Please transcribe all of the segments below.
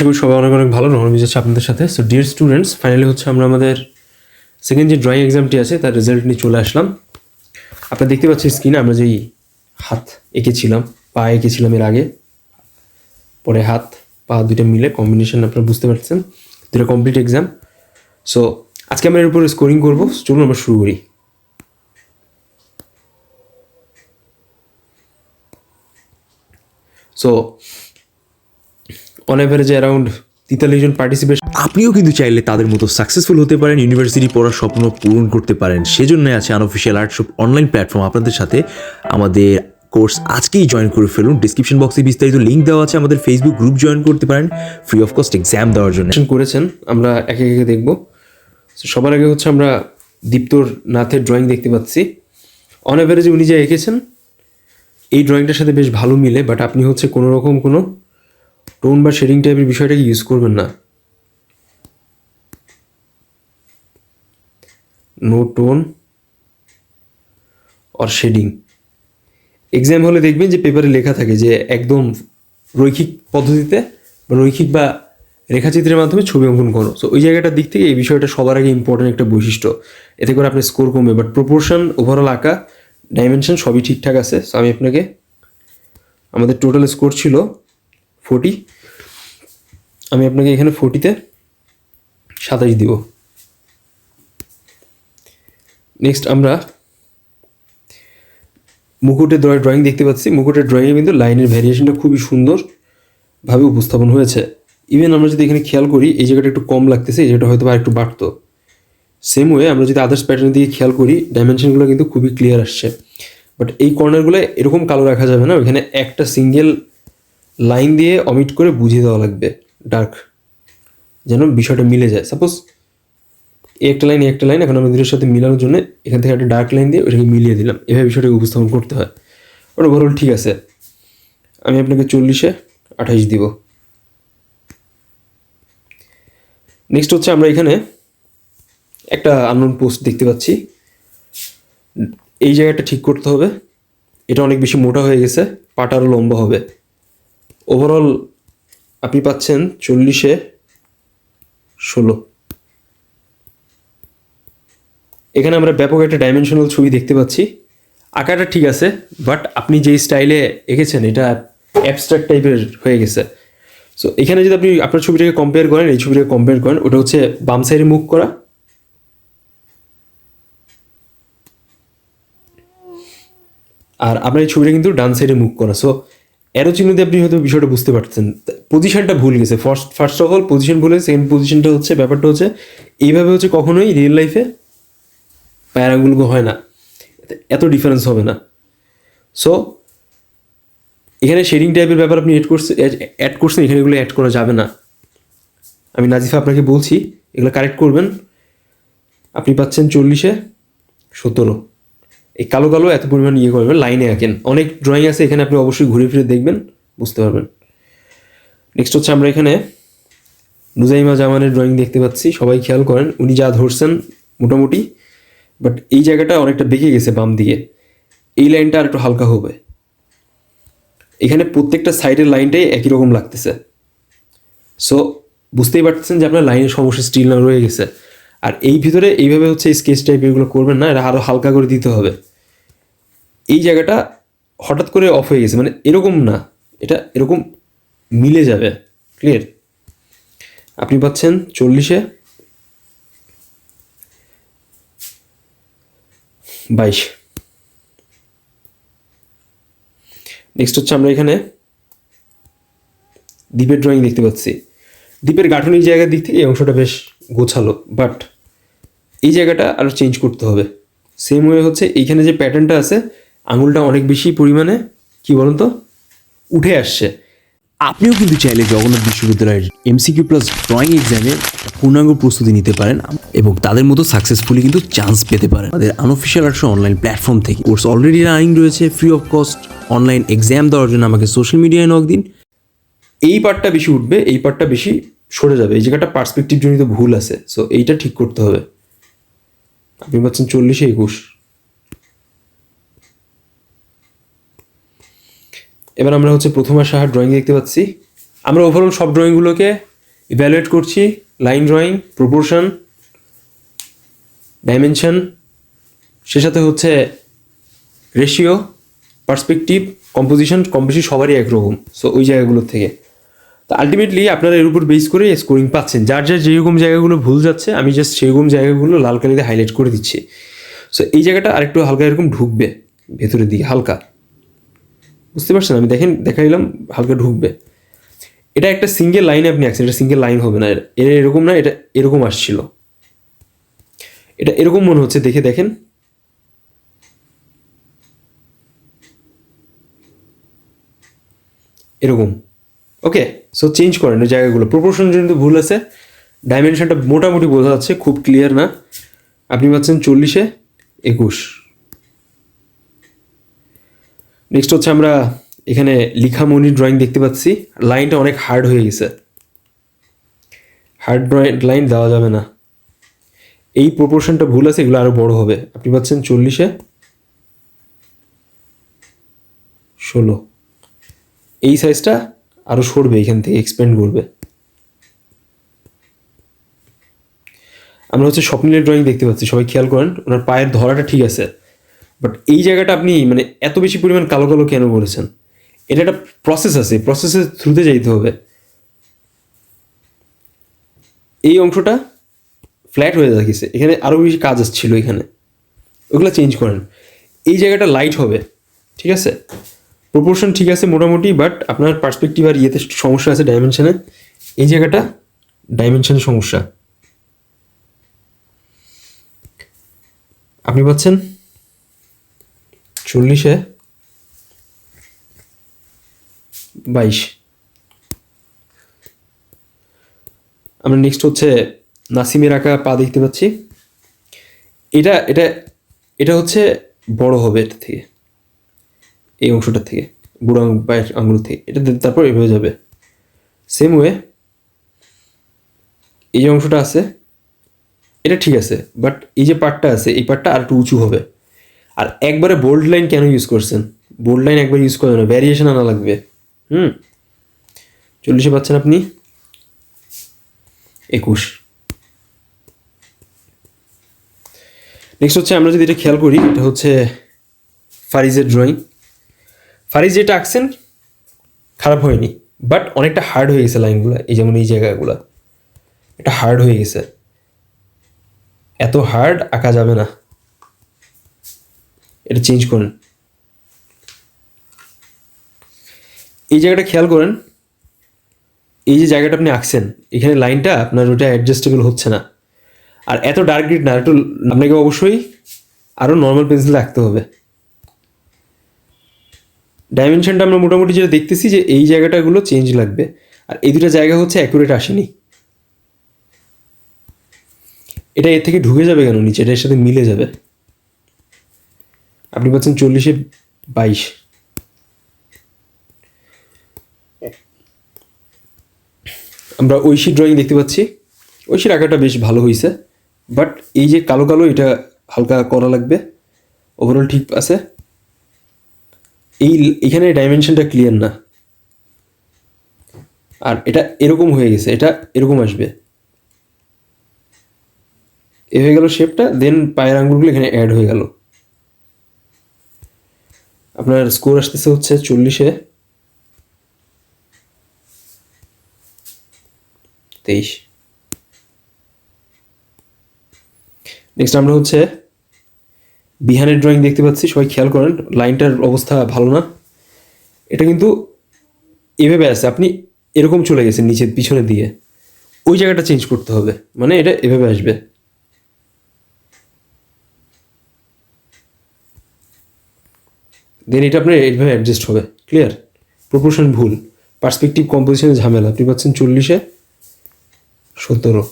আশা করি সবাই অনেক অনেক ভালো রহমান মিজাজ আপনাদের সাথে। সো ডিয়ার স্টুডেন্টস ফাইনালি হচ্ছে আমরা আমাদের সেকেন্ড যে ড্রয়িং এক্সামটি আছে, তার রেজাল্ট নিয়ে চলে আসলাম। আপনারা দেখতে পাচ্ছেন স্ক্রিনে আমরা যেই হাত এঁকেছিলাম, পা এঁকেছিলাম এর আগে, পরে হাত, পা দুইটা মিলে কম্বিনেশন আপনারা বুঝতে পারছেন দুটো কমপ্লিট এক্সাম সো আজকে আমরা এর উপরে স্কোরিং করব। চলুন আমরা শুরু করি। সো অন অ্যাভারেজে অ্যারাউন্ড তেতাল্লিশ জন পার্টিসিপেশন আপনিও কিন্তু চাইলে তাদের মতো সাকসেসফুল হতে পারেন ইউনিভার্সিটি পড়ার স্বপ্ন পূরণ করতে পারেন। সেজন্য আছে আনঅফিসিয়াল আর্টশপ অনলাইন প্ল্যাটফর্ম আপনাদের সাথে আমাদের কোর্স আজকেই জয়েন করে ফেলুন। ডিসক্রিপশন বক্সে বিস্তারিত লিঙ্ক দেওয়া আছে আমাদের ফেসবুক গ্রুপ জয়েন করতে পারেন ফ্রি অফ কস্ট এক্সাম দেওয়ার জন্য। করেছেন আমরা একে একে দেখব। সবার আগে হচ্ছে আমরা দীপ্তর নাথের ড্রয়িং দেখতে পাচ্ছি। অন অ্যাভারেজে উনি যা এঁকেছেন এই ড্রয়িংটার সাথে বেশ ভালো মিলে বাট আপনি হচ্ছে কোনো রকম কোনো টোন বা শেডিং টাইপের বিষয়টাকে ইউজ করবেন না। No tone or shading exam হলে দেখবেন যে পেপারে লেখা থাকে যে একদম রৈখিক পদ্ধতিতে বা রৈখিক বা রেখাচিত্রের মাধ্যমে ছবি অঙ্কন করো। সো ওই জায়গাটার দিক থেকে এই বিষয়টা সবার আগে ইম্পর্টেন্ট একটা বৈশিষ্ট্য। এতে করে আপনার স্কোর কমবে। বাট প্রপোর্শন ওভারঅল আঁকা ডাইমেনশন সবই ঠিকঠাক আছে। সো আমি আপনাকে, আমাদের টোটাল স্কোর ছিল ফোর্টি। আমি আপনাকে এখানে ফোর্টিতে সাতাশ দিব। নেক্সট আমরা মুকুটের ড্রয়িং দেখতে পাচ্ছি। মুকুটের ড্রয়িংয়ে কিন্তু লাইনের ভ্যারিয়েশনটা খুবই সুন্দরভাবে উপস্থাপন হয়েছে। ইভেন আমরা যদি এখানে খেয়াল করি, এই জায়গাটা একটু কম লাগতেছে, এই জায়গাটা হয়তো বা একটু বাড়তো। সেম ওয়ে আমরা যদি আদার্স প্যাটার্নের দিকে খেয়াল করি ডাইমেনশনগুলো কিন্তু খুবই ক্লিয়ার আসছে। বাট এই কর্নারগুলো এরকম কালো রাখা যাবে না, ওইখানে একটা সিঙ্গেল লাইন দিয়ে অমিট করে বুঝিয়ে দেওয়া লাগবে ডার্ক যেন বিষয়টা মিলে যায়। সাপোজ একটা লাইন একটা লাইন এখন দুটোর সাথে মিলানোর জন্য এখান থেকে একটা ডার্ক লাইন দিয়ে ওইটাকে মিলিয়ে দিলাম। এভাবে বিষয়টাকে উপস্থাপন করতে হয়। ওটা ওভারঅল ঠিক আছে। আমি আপনাকে চল্লিশে আঠাইশ দিব। নেক্সট হচ্ছে আমরা এখানে একটা আননোন পোস্ট দেখতে পাচ্ছি। এই জায়গাটা ঠিক করতে হবে। এটা অনেক বেশি মোটা হয়ে গেছে, পাটা আরও লম্বা হবে। ওভারঅল আপনি পাচ্ছেন চল্লিশে ষোলো। এখানে আমরা ব্যাপক একটা ডাইমেনশনাল ছবি দেখতে পাচ্ছি। আঁকাটা ঠিক আছে বাট আপনি যেই স্টাইলে এঁকেছেন, এটা অ্যাবস্ট্রাক্ট টাইপের হয়ে গেছে। সো এখানে যদি আপনি আপনার ছবিটাকে কম্পেয়ার করেন, এই ছবিটাকে কম্পেয়ার করেন, ওটা হচ্ছে বাম সাইডে মুখ করা। আর আপনার এই ছবিটা কিন্তু ডান সাইডে মুখ করা। সো অ্যারো চিহ্ন দিয়ে আপনি হয়তো বিষয়টা বুঝতে পারছেন। পজিশনটা ভুল গেছে। First first of all position ভুলে সেকেন্ড পজিশনটা হচ্ছে, ব্যাপারটা হচ্ছে, এইভাবে হচ্ছে কখনোই রিয়েল লাইফে প্যারাগুলো হয় না। এত ডিফারেন্স হবে না। সো এখানে শেডিং টাইপের ব্যাপার আপনি এড করছে অ্যাড করছেন, এখানে এগুলো অ্যাড করা যাবে না। আমি নাজিফা আপনাকে বলছি, এগুলো কারেক্ট করবেন। আপনি পাচ্ছেন চল্লিশে সতেরো। এই কালো কালো এত পরিমাণ ইয়ে করবেন লাইনে আঁকেন। অনেক ড্রয়িং আছে, এখানে আপনি অবশ্যই ঘুরে ফিরে দেখবেন, বুঝতে পারবেন। নেক্সট হচ্ছে আমরা এখানে নুজাইমা জামানের ড্রয়িং দেখতে পাচ্ছি, সবাই খেয়াল করেন, উনি যা ধরছেন মোটামুটি বাট এই জায়গাটা অনেকটা বেঁকে গেছে বাম দিকে। এই লাইনটা আর একটু হালকা হবে। এখানে প্রত্যেকটা সাইডের লাইনটাই একই রকম লাগতেছে। সো বুঝতেই পারতেছেন যে আপনার লাইনের সমস্যা স্টিল না রয়ে গেছে। আর এই ভিতরে এইভাবে হচ্ছে স্কেচ টাইপ এগুলো করবেন না, এটা আরও হালকা করে দিতে হবে। এই জায়গাটা হঠাৎ করে অফ হয়ে গেছে মানে এরকম না, এটা এরকম মিলে যাবে ক্লিয়ার আপনি পাচ্ছেন চল্লিশে বাইশ। নেক্সট হচ্ছে আমরা এখানে দ্বীপের ড্রয়িং দেখতে পাচ্ছি। দ্বীপের গাঠনিক জায়গার দিক থেকে এই অংশটা বেশ গোছালো বাট এই জায়গাটা আরও চেঞ্জ করতে হবে। সেম ওয়ে হচ্ছে এইখানে যে প্যাটার্নটা আছে আঙুলটা অনেক বেশি পরিমাণে কি বলুন তো উঠে আসছে। আপনিও কিন্তু চাইলে জগন্নাথ বিশ্ববিদ্যালয়ের এমসিকিউ প্লাস ড্রয়িং এক্সামে পূর্ণাঙ্গ প্রস্তুতি নিতে পারেন এবং তাদের মতো সাকসেসফুলি কিন্তু চান্স পেতে পারেন। আমাদের আনঅফিসিয়াল আর্টস অনলাইন প্ল্যাটফর্ম থেকে কোর্স অলরেডি রানিং রয়েছে free of cost online exam দেওয়ার জন্য আমাকে সোশ্যাল মিডিয়ায় নক দিন। এই পার্টটা বেশি উঠবে এই পার্টটা বেশি সরে যাবে। এই জায়গাটা পার্সপেক্টিভ জনিত ভুল আছে সো এইটা ঠিক করতে হবে। আপনি পাচ্ছেন চল্লিশে একুশ। এবার আমরা হচ্ছে প্রথমা সাহার ড্রয়িং দেখতে পাচ্ছি। আমরা ওভারঅল সব ড্রয়িংগুলোকে ইভ্যালুয়েট করছি। লাইন ড্রয়িং প্রপোর্শন ডাইমেনশন সে সাথে হচ্ছে রেশিও পার্সপেক্টিভ কম্পোজিশন কম বেশি সবারই একরকম। সো ওই জায়গাগুলোর থেকে। তো আলটিমেটলি আপনারা এর উপর বেস করে স্কোরিং পাচ্ছেন। যার যার যেরকম জায়গাগুলো ভুল যাচ্ছে, আমি জাস্ট সেরকম জায়গাগুলো লাল কালিতে হাইলাইট করে দিচ্ছি। সো এই জায়গাটা আরেকটু হালকা এরকম ঢুকবে, ভেতরের দিকে, হালকা। বুঝতে পারছেন? আমি দেখেন, দেখা দিলাম, হালকা ঢুকবে। এটা একটা সিঙ্গেল লাইনে আপনি আঁকছেন, এটা সিঙ্গেল লাইন হবে না। এটা এরকম না, এটা এরকম আসছিল। এটা এরকম মনে হচ্ছে, দেখে দেখেন। এরকম। ওকে সো চেঞ্জ করেন ওই জায়গাগুলো। প্রপোর্শন কিন্তু ভুল আছে। ডাইমেনশনটা মোটামুটি বোঝা যাচ্ছে, খুব ক্লিয়ার না। আপনি পাচ্ছেন চল্লিশে একুশ। নেক্সট হচ্ছে আমরা এখানে লিখা লিখামণি ড্রয়িং দেখতে পাচ্ছি। লাইনটা অনেক হার্ড হয়ে গেছে। হার্ড ড্রয়িং লাইন দেওয়া যাবে না। এই প্রপোর্শনটা ভুল আছে, এগুলো আরও বড় হবে। আপনি পাচ্ছেন চল্লিশে ষোলো। এই সাইজটা আরও সরবে, এখান থেকে এক্সপেন্ড করবে। আমরা হচ্ছে স্বপ্নের ড্রয়িং দেখতে পাচ্ছি, সবাই খেয়াল করেন, ওনার পায়ের ধরাটা ঠিক আছে বাট এই জায়গাটা আপনি মানে এত বেশি পরিমাণ কালো কালো কেন করেছেন? এটা একটা প্রসেস আছে প্রসেসের থ্রুতে যাইতে হবে। এই অংশটা ফ্ল্যাট হয়ে যাচ্ছে এখানে আরও বেশি কাজ আসছিল এখানে। ওগুলো চেঞ্জ করেন। এই জায়গাটা লাইট হবে, ঠিক আছে? প্রপোর্শন ঠিক আছে মোটামুটি বাট আপনার পার্সপেক্টিভ আর ইয়েতে সমস্যা আছে ডাইমেনশনে এই জায়গাটা ডাইমেনশনের সমস্যা। আপনি পাচ্ছেন চল্লিশে বাইশ। আমরা নেক্সট হচ্ছে নাসিমের আঁকা পা দেখতে পাচ্ছি। এটা এটা এটা হচ্ছে বড় হবে এটা থেকে। এই অংশটার থেকে, বুড়ো পায়ের আঙুল থেকে। এটা তারপর এভাবে যাবে। সেম ওয়ে এই যে অংশটা আছে, এটা ঠিক আছে বাট এই যে পার্টটা আছে, এই পার্টটা আর একটু উঁচু হবে। আর একবারে বোল্ড লাইন কেন ইউজ করছেন? বোল্ড লাইন একবার ইউজ করবেন না ভ্যারিয়েশন আনা লাগবে। হুম? চল্লিশে পাচ্ছেন আপনি? একুশ। নেক্সট হচ্ছে আমরা যদি এটা খেয়াল করি, এটা হচ্ছে ফারিজের ড্রয়িং ফারিজ যেটা আঁকছেন, খারাপ হয়নি বাট অনেকটা হার্ড হয়ে গেছে লাইনগুলো এই যেমন এই জায়গাগুলো। এটা হার্ড হয়ে গেছে। এত হার্ড আঁকা যাবে না। এটা চেঞ্জ করেন। এই জায়গাটা খেয়াল করেন, এই যে জায়গাটা আপনি আঁকছেন, এখানে লাইনটা আপনার ওটা অ্যাডজাস্টেবল হচ্ছে না। আর এত ডার্ক গ্রিড না একটু আপনাকে অবশ্যই আরও নর্মাল পেন্সিল রাখতে হবে। ডাইমেনশনটা আমরা মোটামুটি যেটা দেখতেছি যে এই জায়গাটাগুলো চেঞ্জ লাগবে। আর এই দুটো জায়গা হচ্ছে অ্যাকুরেট আসেনি। এটা এর থেকে ঢুকে যাবে কেন নিচে? এটা এর সাথে মিলে যাবে। আপনি পাচ্ছেন চল্লিশে বাইশ। আমরা ঐশী ড্রয়িং দেখতে পাচ্ছি। ঐশীর আঁকাটা বেশ ভালো হয়েছে। বাট এই যে কালো কালো এটা হালকা করা লাগবে। ওভারঅল ঠিক আছে। এই, এখানে ডাইমেনশনটা ক্লিয়ার না। আর এটা এরকম হয়ে গেছে, এটা এরকম আসবে। এ হয়ে গেল শেপটা দেন পায়ের আঙ্গুলগুলো এখানে অ্যাড হয়ে গেল। আপনার স্কোর আসতেছে হচ্ছে চল্লিশে। তেইশ। নেক্সট আমরা হচ্ছে বিহানের ড্রয়িং দেখতে পাচ্ছি, সবাই খেয়াল করেন, লাইনটার অবস্থা ভালো না। এটা কিন্তু এভাবে আছে, আপনি এরকম চলে গেছেন নিচে পিছনের দিকে। ওই জায়গাটা চেঞ্জ করতে হবে মানে এটা এভাবে আসবে। দেন এটা আপনার এইভাবে অ্যাডজাস্ট হবে ক্লিয়ার প্রপোর্শন ভুল পার্সপেক্টিভ কম্পোজিশনের ঝামেলা, আপনি পাচ্ছেন চল্লিশে সতেরো।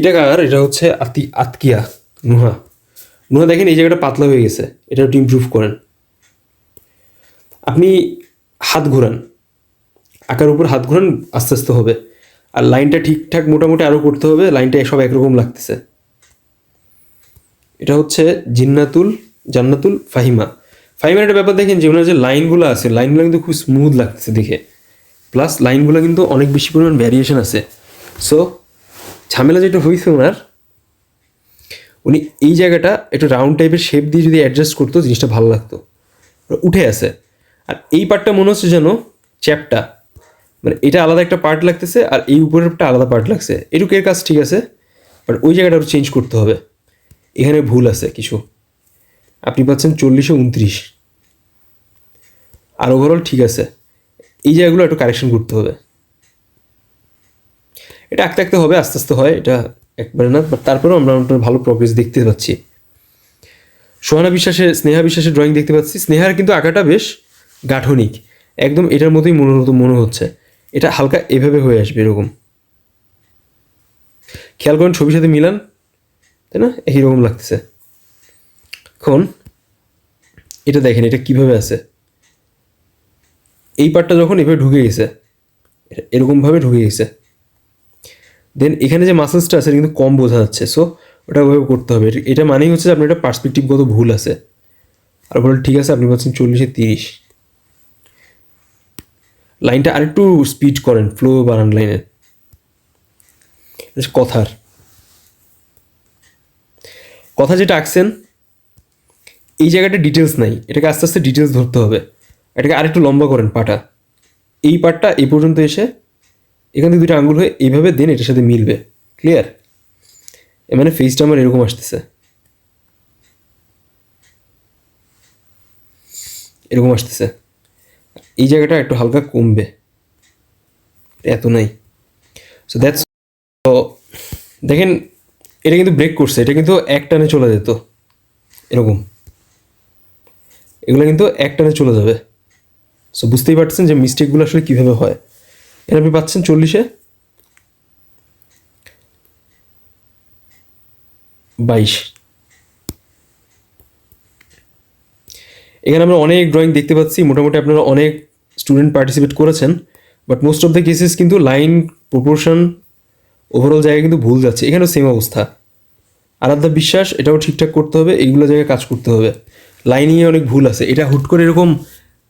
এটা কার? এটা হচ্ছে আতি আতকিয়া, নুহা। নুহা, দেখেন এই জায়গাটা পাতলা হয়ে গেছে। এটা একটু ইমপ্রুভ করেন। আপনি হাত ঘোরান। আঁকার উপর হাত ঘোরান, আস্তে আস্তে হবে। আর লাইনটা ঠিকঠাক মোটামুটি আরও করতে হবে লাইনটা সব একরকম লাগতেছে। এটা হচ্ছে জিন্নাতুল, জান্নাতুল ফাহিমা। ফাহিমার একটা ব্যাপার দেখেন যে ওনার যে লাইনগুলো আছে লাইনগুলো কিন্তু খুব স্মুথ লাগতেছে দেখে। প্লাস লাইনগুলো কিন্তু অনেক বেশি পরিমাণ ভ্যারিয়েশন আছে। সো ঝামেলা যেটা হয়েছে ওনার, উনি এই জায়গাটা একটু রাউন্ড টাইপের শেপ দিয়ে যদি অ্যাডজাস্ট করতো, জিনিসটা ভালো লাগতো। উঠে আছে। আর এই পার্টটা মনে হচ্ছে যেন চ্যাপটা মানে এটা আলাদা একটা পার্ট লাগতেছে, আর এই উপরেরটা আলাদা পার্ট লাগছে। এটুকু এর কাজ ঠিক আছে বাট ওই জায়গাটা চেঞ্জ করতে হবে। এখানে ভুল আছে কিছু। আপনি পাচ্ছেন চল্লিশে উনত্রিশ। আর ওভারঅল ঠিক আছে। এই জায়গাগুলো একটু কারেকশন করতে হবে। এটা আঁকতে আঁকতে হবে, আস্তে আস্তে হয়, এটা একবারে না বাট তারপরেও আমরা ভালো প্রগ্রেস দেখতে পাচ্ছি। সোহানা বিশ্বাসের, স্নেহা বিশ্বাসের ড্রয়িং দেখতে পাচ্ছি। স্নেহার কিন্তু আঁকাটা বেশ গাঠনিক। একদম এটার মতোই মনে হতো মনে হচ্ছে। এটা হালকা এভাবে হয়ে আসবে এরকম। খেয়াল করেন ছবির সাথে মিলান, তাই না? এইরকম লাগতেছে। এখন এটা দেখেন, এটা কীভাবে আছে? এই পার্টটা যখন এভাবে ঢুকে গেছে, এরকমভাবে ঢুকে গেছে। দেন এখানে যে মাসেলসটা আছে কিন্তু কম বোঝা যাচ্ছে। সো ওটা ওইভাবে করতে হবে। এটা- মানেই হচ্ছে যে আপনার একটা পার্সপেক্টিভগত ভুল আছে। আর বলে ঠিক আছে, আপনি বলছেন চল্লিশে তিরিশ। লাইনটা আরেকটু স্পিড করেন ফ্লো বাড়ান লাইনের কথার। কথা যেটা আঁকছেন, এই জায়গাটা ডিটেলস নাই। এটাকে আস্তে আস্তে ডিটেলস ধরতে হবে। এটাকে আরেকটু লম্বা করেন পাটা। এই পাটটা এই পর্যন্ত এসে এখান থেকে দুটো আঙ্গুল হয়ে এইভাবে দেন এটার সাথে মিলবে। ক্লিয়ার এ মানে ফেসটা আমার এরকম আসতেছে। এরকম আসতেছে। এই জায়গাটা একটু হালকা কমবে। এত নাই। সো দ্যাটস তো দেখেন, এটা কিন্তু ব্রেক করছে। এটা কিন্তু এক টানে চলে যেত। এরকম। এগুলো কিন্তু এক টানে চলে যাবে। সো বুঝতেই পারছেন যে মিস্টেকগুলো আসলে কীভাবে হয়। এটা আপনি পাচ্ছেন চল্লিশে? বাইশ। এখানে আমরা অনেক ড্রয়িং দেখতে পাচ্ছি, মোটামুটি আপনারা অনেক স্টুডেন্ট পার্টিসিপেট করেছেন but most of the cases কিন্তু লাইন প্রপোর্শন ওভারঅল জায়গায় কিন্তু ভুল যাচ্ছে। এখানেও সেম অবস্থা। আরাধ্যা বিশ্বাস, এটাও ঠিকঠাক করতে হবে এইগুলো জায়গায় কাজ করতে হবে। লাইনিংয়ে অনেক ভুল আছে। এটা হুট করে এরকম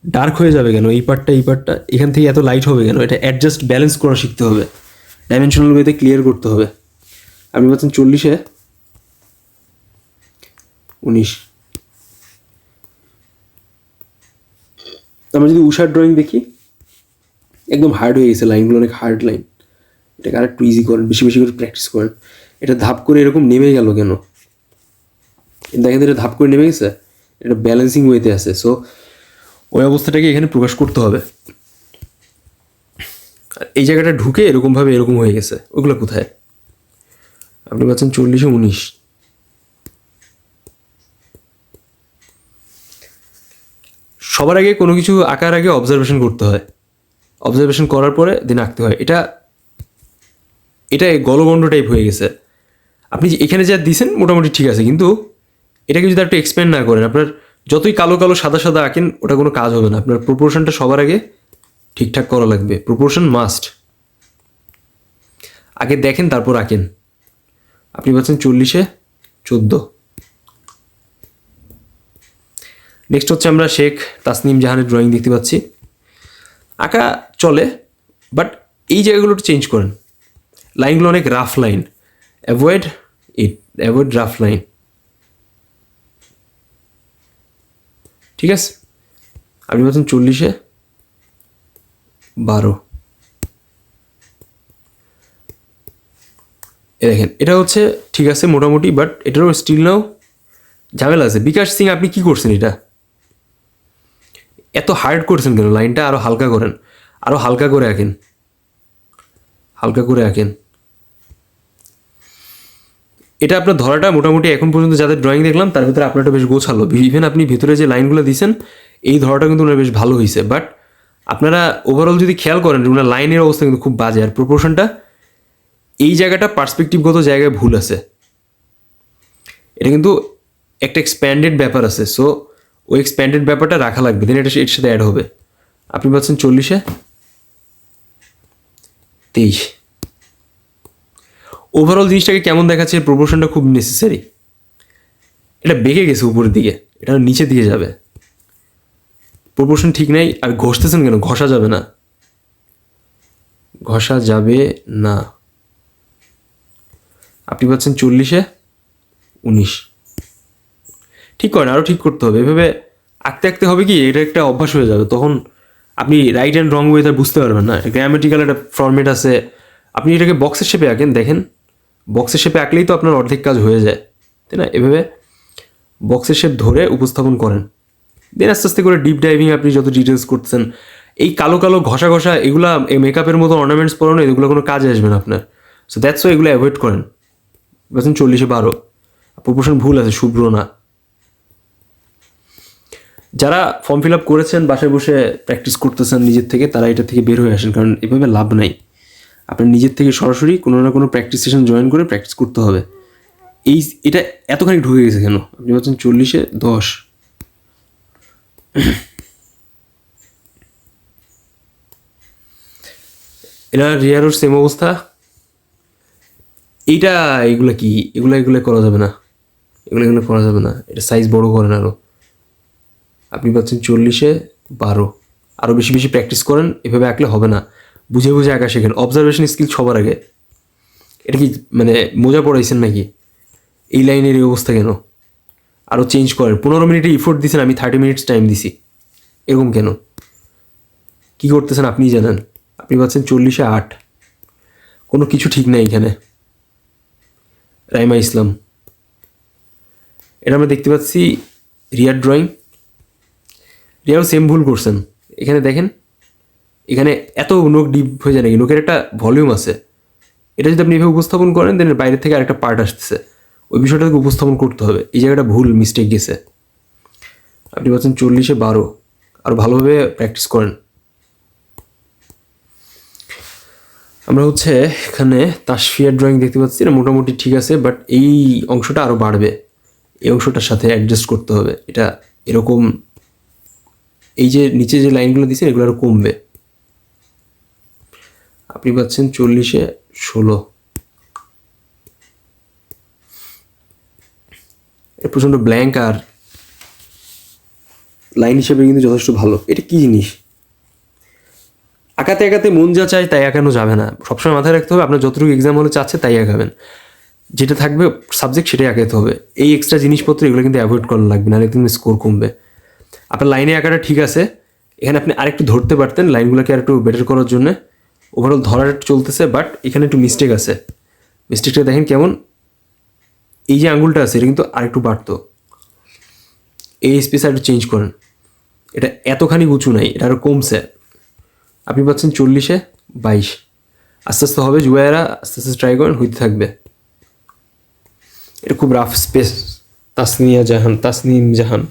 ডার্ক হয়ে যাবে কেন? এই পার্টটা এই পার্টটা এখান থেকে এত লাইট হবে কেন? এটা অ্যাডজাস্ট ব্যালেন্স করা শিখতে হবে। ডাইমেনশনাল ওয়েতে ক্লিয়ার করতে হবে। আপনি বলছেন চল্লিশে? উনিশ। আমরা যদি উষার ড্রয়িং দেখি, একদম হার্ড হয়ে গেছে লাইনগুলো অনেক হার্ড লাইন এটাকে আর একটু ইজি করেন, বেশি বেশি করে প্র্যাকটিস করেন। এটা ধাপ করে এরকম নেমে গেল কেন? দেখেন এটা ধাপ করে নেমে গেছে? এটা ব্যালেন্সিং ওয়েতে আছে। সো ওই অবস্থাটাকে এখানে প্রকাশ করতে হবে। এই জায়গাটা ঢুকে এরকমভাবে এরকম হয়ে গেছে। ওগুলো কোথায়? আপনি পাচ্ছেন চল্লিশে উনিশ। সবার আগে কোনো কিছু আঁকার আগে অবজারভেশন করতে হয়। অবজারভেশন করার পরে দিন আঁকতে হয়। এটা এটা গলগণ্ড টাইপ হয়ে গেছে। আপনি এখানে যা দিছেন মোটামুটি ঠিক আছে, কিন্তু এটাকে যদি একটু এক্সপ্যান্ড না করেন, আপনার যতই কালো কালো সাদা সাদা আঁকেন, ওটা কোনো কাজ হবে না। আপনার প্রপোর্শনটা সবার আগে ঠিকঠাক করা লাগবে। প্রপোর্শন মাস্ট আগে দেখেন, তারপর আঁকেন। আপনি পাচ্ছেন চল্লিশে? চোদ্দ। নেক্সট হচ্ছে আমরা শেখ তাসনিম জাহানের ড্রয়িং দেখতে পাচ্ছি। আঁকা চলে বাট এই জায়গাগুলো একটু চেঞ্জ করেন। লাইনগুলো অনেক rough line avoid it avoid rough line ঠিক আছে? আপনি বলছেন চল্লিশে বারো। এ দেখেন, এটা হচ্ছে ঠিক আছে মোটামুটি বাট এটারও স্টিল নাও ঝামেলা আছে। বিকাশ সিং, আপনি কি করছেন এটা? এত হার্ড করছেন কেন? লাইনটা আরও হালকা করেন। আরও হালকা করে আঁকেন। হালকা করে আঁকেন। এটা আপনার ধরাটা মোটামুটি এখন পর্যন্ত যাদের ড্রয়িং দেখলাম, তার ভিতরে আপনারটা বেশ গোছালো। ইভেন আপনি ভিতরে যে লাইনগুলো দিয়েছেন এই ধরাটা কিন্তু ওনার বেশ ভালো হয়েছে বাট আপনারা ওভারঅল যদি খেয়াল করেন, ওনার লাইনের অবস্থা কিন্তু খুব বাজে। আর প্রপোর্শনটা এই জায়গাটা পার্সপেক্টিভগত জায়গায় ভুল আছে। এটা কিন্তু একটা এক্সপ্যান্ডেড ব্যাপার আছে। সো ওই এক্সপ্যান্ডেড ব্যাপারটা রাখা লাগবে। দেন এটা এর সাথে অ্যাড হবে। আপনি পাচ্ছেন চল্লিশে। তেইশ। ওভারঅল জিনিসটাকে কেমন দেখাচ্ছে প্রপোর্শনটা খুব নেসেসারি এটা বেঁকে গেছে উপরের দিকে, এটা নিচে দিয়ে যাবে। প্রপোর্শন ঠিক নেই, আর ঘষতেছেন কেন? ঘষা যাবে না। ঘষা যাবে না। আপনি পাচ্ছেন চল্লিশে, উনিশ। ঠিক করেন আরও ঠিক করতে হবে। এভাবে আঁকতে আঁকতে হবে কি, এটা একটা অভ্যাস হয়ে যাবে। তখন আপনি রাইট অ্যান্ড রং ওয়েতে বুঝতে পারবেন না। গ্রামেটিক্যাল একটা ফর্মেট আছে। আপনি এটাকে বক্সের শেপে আঁকেন, দেখেন। বক্সের শেপে আঁকলেই তো আপনার অর্ধেক কাজ হয়ে যায়, তাই না? এভাবে বক্সের শেপ ধরে উপস্থাপন করেন। দেন আস্তে আস্তে করে ডিপ ডাইভিং আপনি যত ডিটেলস করতেছেন, এই কালো কালো ঘষা ঘষা এগুলা, এই মেকআপের মতো অর্নামেন্টস পরানো, এগুলো কোনো কাজে আসবে না আপনার। সো দ্যাটস এগুলো অ্যাভয়েড করেন। বলছেন চল্লিশে বারো। প্রপোর্শন ভুল আছে, শুভ্র না। যারা ফর্ম ফিল আপ করেছেন, বাসায় বসে প্র্যাকটিস করতেছেন নিজের থেকে, তারা এটা থেকে বের হয়ে আসেন, কারণ এভাবে লাভ নাই। আপনার নিজের থেকে সরাসরি কোনো না কোনো প্র্যাকটিস সেশন জয়েন করে প্র্যাকটিস করতে হবে। এই এটা এতখানি ঢুকে গেছে কেন? আপনি বলছেন চল্লিশে দশ। এটা রিয়ারোর সেম অবস্থা। এইটা এগুলো কি? এগুলো এগুলো করা যাবে না। এগুলো এগুলো করা যাবে না। এটা সাইজ বড় করেন আরও আপনি পাচ্ছেন চল্লিশে বারো। আরও বেশি বেশি প্র্যাকটিস করেন, এভাবে আঁকলে হবে না। বুঝে বুঝে আঁকা শেখেন। অবজারভেশন স্কিল সবার আগে। এটা কি মানে মজা পড়াইছেন নাকি? এই লাইনের এই অবস্থা কেন? আরও চেঞ্জ করেন। পনেরো মিনিটে ইফোর্ট দিয়েছেন আমি থার্টি মিনিটস টাইম দিছি। এরকম কেন? কি করতেছেন আপনিই জানেন। আপনি পাচ্ছেন চল্লিশে আট। কোনো কিছু ঠিক নাই এখানে। রাইমা ইসলাম। এটা আমরা দেখতে পাচ্ছি রিয়ার ড্রয়িং রিয়াও সেম ভুল করছেন। এখানে দেখেন এখানে এত নোক ডিপ হয়ে যায় নাকি? নোকের একটা ভলিউম আছে। এটা যদি আপনি এভাবে উপস্থাপন করেন দেন বাইরে থেকে আরেকটা পার্ট আসতেছে। ওই বিষয়টাকে উপস্থাপন করতে হবে। এই জায়গাটা ভুল মিস্টেক গেছে। আপনি বলছেন চল্লিশে বারো। আর ভালোভাবে প্র্যাকটিস করেন। আমরা হচ্ছে এখানে তাসফিয়ার ড্রয়িং দেখতে পাচ্ছি। এটা মোটামুটি ঠিক আছে বাট এই অংশটা আরও বাড়বে। এই অংশটার সাথে অ্যাডজাস্ট করতে হবে। এটা এরকম, এই যে নিচে যে লাইনগুলো দিচ্ছেন এগুলো আরও কমবে। আপনি পাচ্ছেন চল্লিশে ষোলো। প্রচণ্ড ব্ল্যাঙ্ক আর লাইন হিসেবে কিন্তু যথেষ্ট ভালো। এটা কি জিনিস? আঁকাতে আঁকাতে মন যা চায় তাই আঁকানো যাবে না। সবসময় মাথায় রাখতে হবে, আপনার যতটুকু এক্সাম হলে চাচ্ছে তাই আঁকাবেন। যেটা থাকবে সাবজেক্ট সেটাই আঁকাতে হবে। এই এক্সট্রা জিনিসপত্র এগুলো কিন্তু অ্যাভয়েড করা লাগবে, নাহলে কিন্তু স্কোর কমবে। আপনার লাইনে আঁকাটা ঠিক আছে। এখানে আপনি আরেকটু ধরতে পারতেন লাইনগুলোকে আরেকটু বেটার করার জন্য। ওভারঅল একটু চলতেছে বাট এখানে একটু মিস্টেক আছে। মিস্টেকটা দেখেন কেমন? এই যে আঙ্গুলটা আছে, এটা কিন্তু আরেকটু বাড়তো। এই স্পেস একটু চেঞ্জ করেন। এটা এতখানি উঁচু নাই, এটা আরও কমছে। আপনি পাচ্ছেন চল্লিশে বাইশ। আস্তে আস্তে হবে জুয়ারা আস্তে আস্তে ট্রাই করেন, হইতে থাকবে। এটা খুব রাফ স্পেস তাসনিয়া জাহান, তাসনিম জাহান।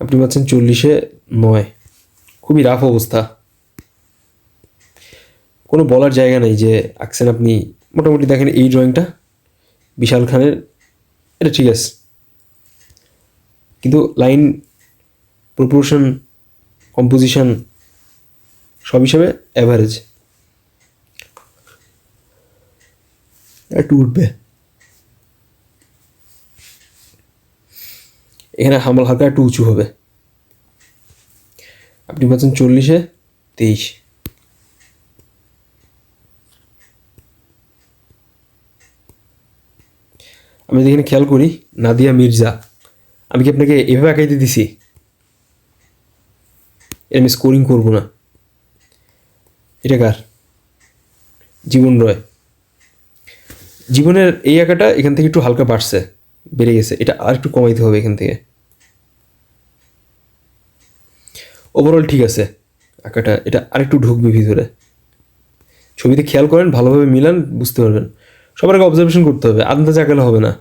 আপনি পাচ্ছেন চল্লিশে নয়। খুবই রাফ অবস্থা। কোনো বলার জায়গা নেই যে, আঁকছেন আপনি, মোটামুটি দেখেন এই ড্রয়িংটা বিশাল খানের, এটা ঠিক আছে। কিন্তু লাইন প্রপোর্শন কম্পোজিশন সব হিসাবে অ্যাভারেজ একটু উঠবে। এখানে হামল হালকা একটু উঁচু হবে। আপনি পাচ্ছেন চল্লিশে তেইশ। আমি যদি এখানে খেয়াল করি, নাদিয়া মির্জা, আমি কি আপনাকে এভাবে আঁকাইতে দিছি? আমি স্কোরিং করব না। এটা কার? জীবন রয়। জীবনের এই আঁকাটা এখান থেকে একটু হালকা বাড়ছে, বেড়ে গেছে। এটা আর একটু কমাইতে হবে এখান থেকে। ওভারঅল ঠিক আছে, আঁকাটা। এটা আরেকটু ঢুকবে ভিতরে। ছবিতে খেয়াল করেন, ভালোভাবে মিলান, বুঝতে পারবেন। সবার আগে অবজারভেশন করতে হবে আন্দাজ আঁকালে হবে না।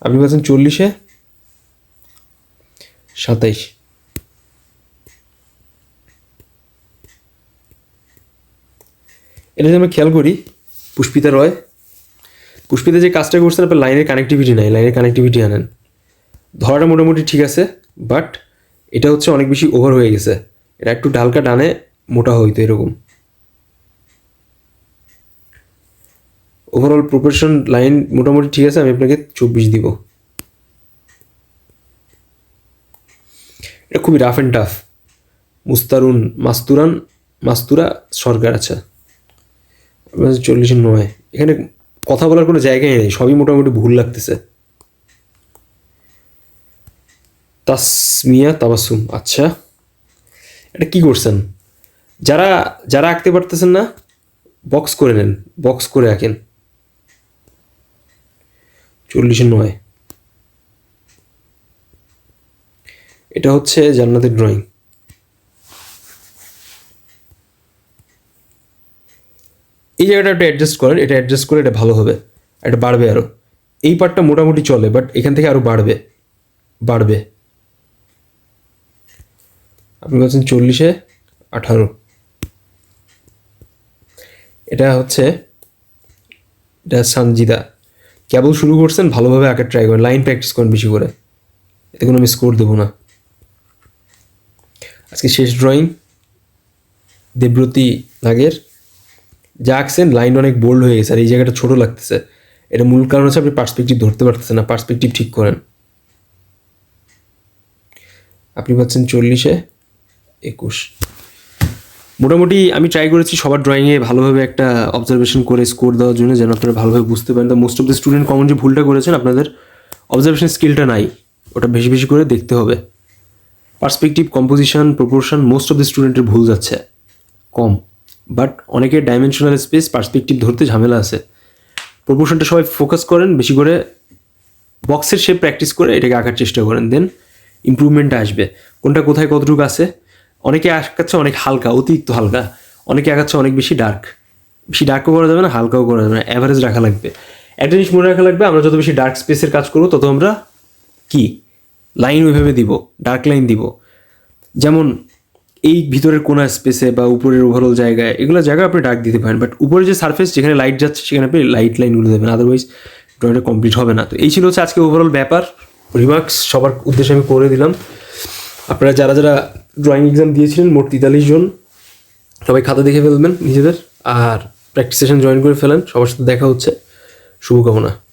আপনি বলছেন চল্লিশে? সাতাইশ। এটা যদি আমরা খেয়াল করি, পুষ্পিতা রয়, পুষ্পিতা যে কাজটা করছেন, আপনার লাইনের কানেক্টিভিটি নাই, লাইনের কানেক্টিভিটি আনেন। ধরাটা মোটামুটি ঠিক আছে বাট এটা হচ্ছে অনেক বেশি ওভার হয়ে গেছে। এটা একটু ডালকা ডানে মোটা হইতো এরকম। ওভারঅল প্রপোর্শন লাইন মোটামুটি ঠিক আছে, আমি আপনাকে চব্বিশ দিব। এটা খুবই rough and tough Mustarun, Masturan, Mastura, Sarkar আচ্ছা। চল্লিশে নয়। এখানে কথা বলার কোনো জায়গাই নেই, সবই মোটামুটি ভুল লাগতেছে। তাসমিয়া তাবাসুম আচ্ছা। এটা কি করছেন? যারা যারা আঁকতে পারতেছেন না বক্স করে নেন বক্স করে আঁকেন। চল্লিশে নয়। এটা হচ্ছে জান্নাতের ড্রয়িং এই জায়গাটা একটু অ্যাডজাস্ট করেন, এটা অ্যাডজাস্ট করে এটা ভালো হবে, এটা বাড়বে আরও এই পার্টটা মোটামুটি চলে বাট এখান থেকে আরও বাড়বে বাড়বে। আপনি বলছেন চল্লিশে আঠারো। এটা হচ্ছে, এটা সানজিদা। কেবল শুরু করছেন, ভালোভাবে আঁকার ট্রাই করেন লাইন প্র্যাকটিস করেন বেশি করে। এতে কোনো আমি স্কোর দেবো না। আজকে শেষ ড্রয়িং দেবব্রতী নাগের। যা আঁকছেন লাইন অনেক বোল্ড হয়ে গেছে, আর এই জায়গাটা ছোটো লাগতেছে। এটা মূল কারণ হচ্ছে আপনি পার্সপেক্টিভ ধরতে পারতেছেন না পার্সপেক্টিভ ঠিক করেন। আপনি পাচ্ছেন চল্লিশে একুশ। মোটামুটি আমি ট্রাই করেছি সবার ড্রয়িংয়ে ভালোভাবে একটা অবজারভেশন করে স্কোর দেওয়ার জন্য, যেন আপনারা ভালোভাবে বুঝতে পারেন। Most of the student common যে ভুলটা করেছেন, আপনাদের অবজারভেশন স্কিলটা নাই। ওটা বেশি বেশি করে দেখতে হবে। Perspective composition proportion most of the স্টুডেন্টের ভুল যাচ্ছে। কম। বাট অনেকের ডাইমেনশনাল স্পেস পার্সপেক্টিভ ধরতে ঝামেলা আছে। প্রপোর্শনটা সবাই ফোকাস করেন, বেশি করে বক্সের শেপ প্র্যাকটিস করে এটাকে আঁকার চেষ্টা করেন। দেন ইমপ্রুভমেন্টটা আসবে। কোনটা কোথায় কতটুকু আছে? অনেকে আঁকাচ্ছে অনেক হালকা, অতিরিক্ত হালকা। অনেকে আঁকাচ্ছে অনেক বেশি ডার্ক বেশি ডার্কও করা যাবে না, হালকাও করা যাবে না অ্যাভারেজ রাখা লাগবে। একটা জিনিস মনে রাখা লাগবে, আমরা যত বেশি ডার্ক স্পেসের কাজ করব, তত আমরা কি? লাইন ওইভাবে দিব ডার্ক লাইন দিব। যেমন এই ভিতরের কোনা স্পেসে বা উপরের ওভারঅল জায়গায়, এগুলো জায়গায় আপনি ডার্ক দিতে পারেন বাট উপরে যে সার্ফেস যেখানে লাইট যাচ্ছে, সেখানে আপনি লাইট লাইনগুলো দেবেন আদারওয়াইজ ড্রয়িংটা কমপ্লিট হবে না। তো এই ছিল হচ্ছে আজকে ওভারঅল ব্যাপার রিমার্কস সবার উদ্দেশ্যে আমি করে দিলাম। আপনারা যারা যারা ড্রয়িং এক্সাম দিয়েছিলেন মোট তেতাল্লিশ জন। সবাই খাতা দেখে ফেলবেন নিজেদের। আর প্র্যাকটিস সেশন জয়েন করে ফেলেন। সবার সাথে দেখা হচ্ছে। শুভকামনা।